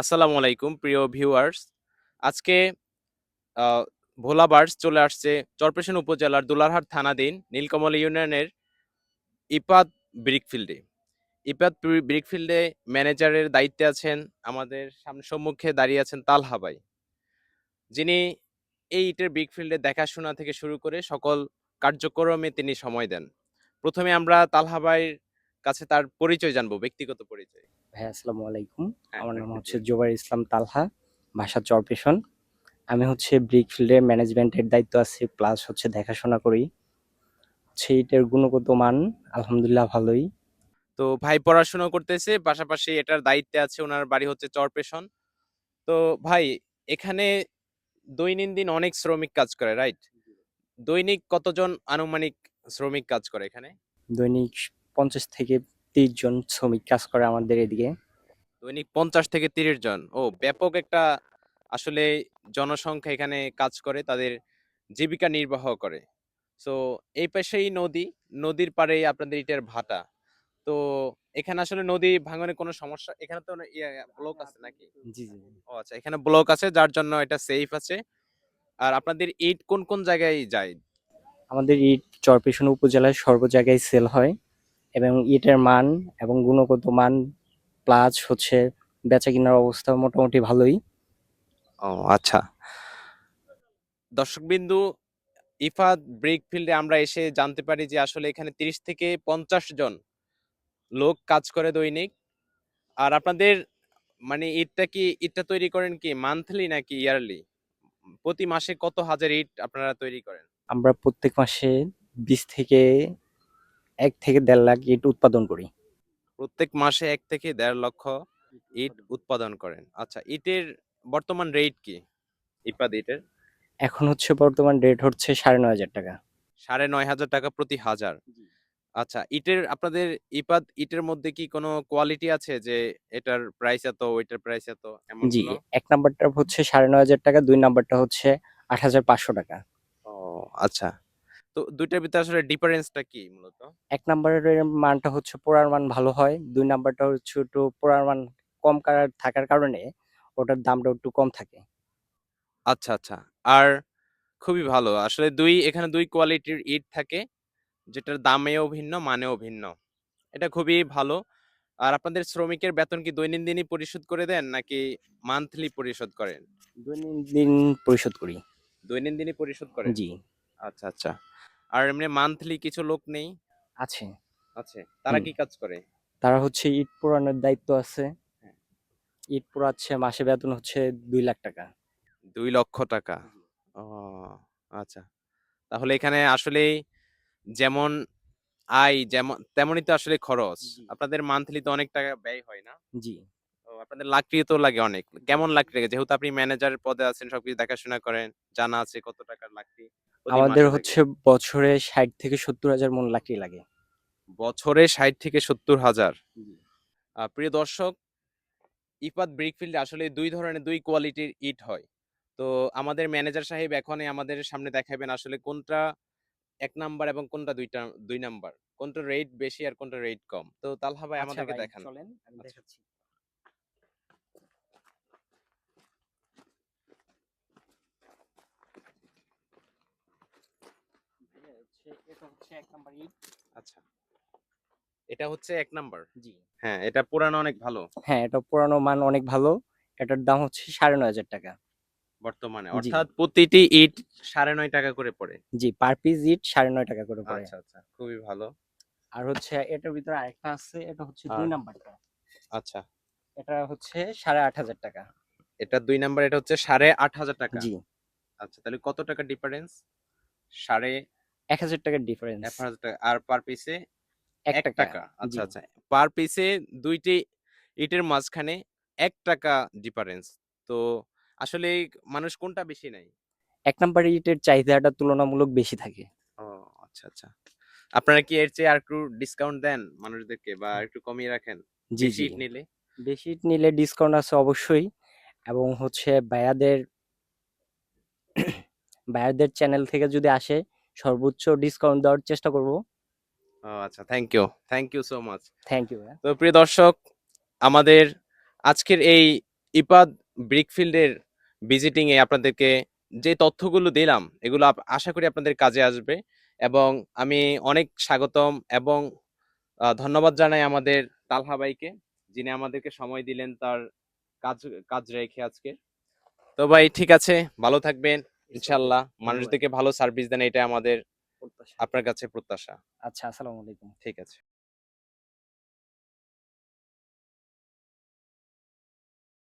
আসসালামু আলাইকুম, প্রিয় ভিউয়ার্স। আজকে ভোলা বার্ডস চলে আসছে চরপেশন উপজেলার দুলারহাট থানাধীন নীলকমল ইউনিয়নের ইপাত ব্রিকফিল্ডে। ইপাত ব্রিকফিল্ডে ম্যানেজারের দায়িত্বে আছেন আমাদের সামনে সম্মুখে দাঁড়িয়ে আছেন তালহা ভাই। যিনি এই ইটের ব্রিকফিল্ডে দেখাশোনা থেকে শুরু করে সকল কার্যক্রমে তিনি সময় দেন। প্রথমে আমরা তালহা ভাইয়ের কাছে তার পরিচয় জানব, ব্যক্তিগত পরিচয়। ভাই আসসালামু আলাইকুম। হ্যাঁ, আমার নাম হচ্ছে জোবাইর ইসলাম তালহা ভাষা চরপেশন। আমি হচ্ছে ব্রিক ফিল্ডের ম্যানেজমেন্টের দায়িত্ব আছি প্লাস হচ্ছে দেখাশোনা করি। হচ্ছে এটার গুণগত মান আলহামদুলিল্লাহ ভালোই। তো ভাই পড়াশোনা করতেছে পাশাপাশি এটার দায়িত্বে আছে ওনার বাড়ি হচ্ছে চরপেশন। তো ভাই এখানে দৈনন্দিন অনেক শ্রমিক কাজ করে রাইট দৈনিক কতজন আনুমানিক শ্রমিক কাজ করে এখানে? দৈনিক পঞ্চাশ থেকে তিরিশ জন শ্রমিক কাজ করে আমাদের এদিকে। দৈনিক পঞ্চাশ থেকে তিরিশ জন। ও ব্যাপক একটা আসলে জনসংখ্যা এখানে কাজ করে তাদের জীবিকা নির্বাহ করে। সো এই পাশেই নদী নদীর পাড়েই আপনাদের ইটের ভাটা। তো এখানে আসলে নদী ভাঙনে কোনো সমস্যা এখানে তো ব্লক আছে নাকি? জি জি। ও আচ্ছা এখানে ব্লক আছে যার জন্য এটা সেফ আছে। আর আপনাদের ইট কোন কোন জায়গায় যায়? আমাদের ইট চরপেশন উপজেলায় সর্ব জায়গায় সেল হয়। এবং ইটের মান এবং গুণগত মান প্লাস হচ্ছে বেচা কেনার অবস্থা মোটামুটি ভালোই। ও আচ্ছা। দর্শকবিন্দু ইফাত ব্রিক ফিল্ডে আমরা এসে জানতে পারি যে আসলে এখানে তিরিশ থেকে পঞ্চাশ জন লোক কাজ করে দৈনিক। আর আপনাদের মানে ইটটা কি ইটটা তৈরি করেন কি মান্থলি নাকি ইয়ারলি প্রতি মাসে কত হাজার ইট আপনারা তৈরি করেন? আমরা প্রত্যেক মাসে বিশ থেকে এক থেকে দেড় লাখ ইট উৎপাদন করি। প্রত্যেক মাসে এক থেকে দেড় লক্ষ ইট উৎপাদন। করেন। আচ্ছা ইটের বর্তমান রেট কি? ইপাদ ইটের? এখন হচ্ছে বর্তমান রেট হচ্ছে সাড়ে নয় হাজার টাকা। সাড়ে নয় হাজার টাকা প্রতি হাজার? আচ্ছা ইটের আপনাদের ইপাদ ইটের মধ্যে কি কোনো কোয়ালিটি আছে যে এটার প্রাইস এত ওইটার প্রাইস এত এমন জি এক নাম্বারটা হচ্ছে সাড়ে নয় হাজার টাকা দুই নাম্বারটা হচ্ছে আট হাজার পাঁচশো টাকা। ও আচ্ছা। তো দুইটার ভিতরে আসলে ডিফারেন্সটা কি মূলত? এক নাম্বারের মানটা হচ্ছে পোড়ার মান ভালো হয় দুই নাম্বারটা হচ্ছে একটু পোড়ার মান কম কার- থাকার কারণে ওটার দামটা একটু কম থাকে। আচ্ছা আচ্ছা। আর খুবই ভালো। আসলে দুই এখানে দুই কোয়ালিটির ইট থাকে যেটার দামেও ভিন্ন মানেও ভিন্ন। এটা খুবই ভালো। আর আপনাদের শ্রমিকের বেতন কি দৈনন্দিনই পরিশোধ করে দেন নাকি মান্থলি পরিশোধ করেন? দৈনন্দিন পরিশোধ করি। দৈনন্দিনই পরিশোধ করেন? জি। আচ্ছা আচ্ছা। আর এমনি মান্থলি কিছু লোক নেই? আছে। আছে। তারা কি কাজ করে? তারা হচ্ছে ইট পোড়ানোর দায়িত্ব আছে। হ্যাঁ। ইট পোড়াচ্ছে মাসে বেতন হচ্ছে দুই লাখ টাকা। দুই লক্ষ টাকা? ও আচ্ছা। তাহলে এখানে আসলে যেমন আয় যেমন তেমনই তো আসলে খরচ। আপনাদের মান্থলি তো অনেক টাকা ব্যয় হয় না? জি। আপনাদের লাকড়ি তো লাগে অনেক। কেমন লাকড়ি লাগে? যেহেতু আপনি ম্যানেজারের পদে আছেন সবকিছু দেখাশোনা করেন জানা আছে কত টাকার লাকড়ি। প্রতি আমাদের মাসে। হচ্ছে বছরে ষাট থেকে সত্তর হাজার মন লাকড়ি লাগে। বছরে ষাট থেকে সত্তর হাজার। আহ, প্রিয় দর্শক ইপাত ব্রিকফিল্ডে আসলে দুই ধরনের দুই কোয়ালিটির ইট হয়। তো আমাদের ম্যানেজার সাহেব এখনই আমাদের সামনে দেখাবেন আসলে কোনটা এক নাম্বার এবং কোনটা দুইটা দুই নাম্বার। কোনটা রেট বেশি আর কোনটা রেট কম। তো তালহা ভাই আচ্ছা আমাদেরকে ভাই, দেখান। চলেন আমি আচ্ছা। দেখাচ্ছি। হচ্ছে- এটা হচ্ছে এক নাম্বার ইট আচ্ছা। এটা হচ্ছে এক নাম্বার জি। হ্যাঁ এটা পুরানো অনেক ভালো। হ্যাঁ এটা পুরানো মান অনেক ভালো। এটার দাম হচ্ছে সাড়ে নয় হাজার টাকা। বর্তমানে। অর্থাৎ প্রতিটি ইট সাড়ে নয় টাকা করে পড়ে। জি পার পিস ইট সাড়ে নয় টাকা করে পড়ে। আচ্ছা আচ্ছা। খুবই ভালো। আর হচ্ছে এটার ভিতরে আরেকটা আছে এটা হচ্ছে দুই আর- নাম্বারটা আচ্ছা। এটা হচ্ছে সাড়ে আট হাজার টাকা। এটা দুই নাম্বার এটা হচ্ছে সাড়ে আট হাজার টাকা। জি। আচ্ছা তাহলে কত টাকা ডিফারেন্স সাড়ে এক হাজার টাকার ডিফারেন্স এক হাজার টাকা আর পার পিসে এক টাকা। আচ্ছা আচ্ছা। পার পিসে দুইটি ইটের মাঝখানে এক টাকা ডিফারেন্স তো আসলে মানুষ কোনটা বেশি নাই এক নাম্বার ইটের চাহিদাটা তুলনামূলক বেশি থাকে। ও আচ্ছা আচ্ছা। আপনারা কি এর চেয়ে আর একটু ডিসকাউন্ট দেন মানুষদেরকে বা একটু কমিয়ে রাখেন? জি বেশি জি। ইট নিলে? বেশি ইট নিলে ডিসকাউন্ট আছে অবশ্যই। এবং হচ্ছে বায়াদের বায়াদের চ্যানেল থেকে যদি আসে সর্বোচ্চ ডিসকাউন্ট দেওয়ার চেষ্টা করব। ও আচ্ছা thank you thank you so much thank you তো প্রিয় দর্শক আমাদের আজকের এই ইপাদ ব্রিকফিল্ডের ভিজিটিং এ আপনাদেরকে যে তথ্যগুলো দিলাম এগুলো আশা করি আপনাদের কাজে আসবে। এবং আমি অনেক স্বাগতম এবং ধন্যবাদ জানাই আমাদের তালহা ভাইকে যিনি আমাদেরকে সময় দিলেন তার কাজ কাজ রেখে আজকে। তো ভাই ঠিক আছে ভালো থাকবেন। ইনশাল্লাহ। মানুষদেরকে ভালো সার্ভিস দেন এটা আমাদের আপনার কাছে প্রত্যাশা। আচ্ছা আসসালামু আলাইকুম। ঠিক আছে।